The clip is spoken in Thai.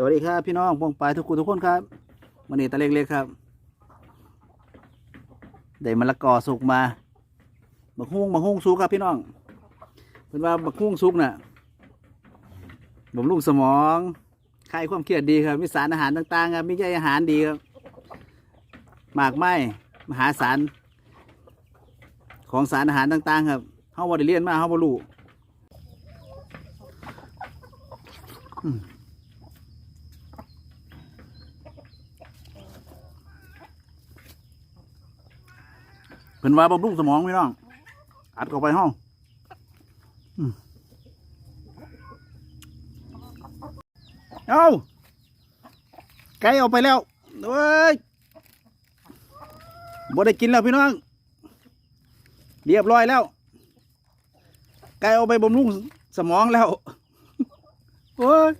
สวัสดีครับพี่น้องพงปลายทุกคนทุกคนครับวันนี้ตะเล็กๆครับได้มะละกอสุกมาบักฮุ้งบักฮุ้งสุกครับพี่น้องเป็นว่าบักฮุ้งสุกน่ะบำรุงสมองคลายความเครียดดีครับมีสารอาหารต่างๆครับมีใยอาหารดีครับหมากไม้มหาศาลของสารอาหารต่างๆครับเฮาบ่ได้เรียนมาเฮาบ่รู้ เพิ่นว่าบำรุงสมองพี่น้อง อัดเข้าไปห้องเอาไก่เอาไปแล้วเว้ยบ่ได้กินแล้วพี่น้อง เรียบร้อยแล้ว ไก่เอาไปบำรุงสมองแล้ว โอ้ย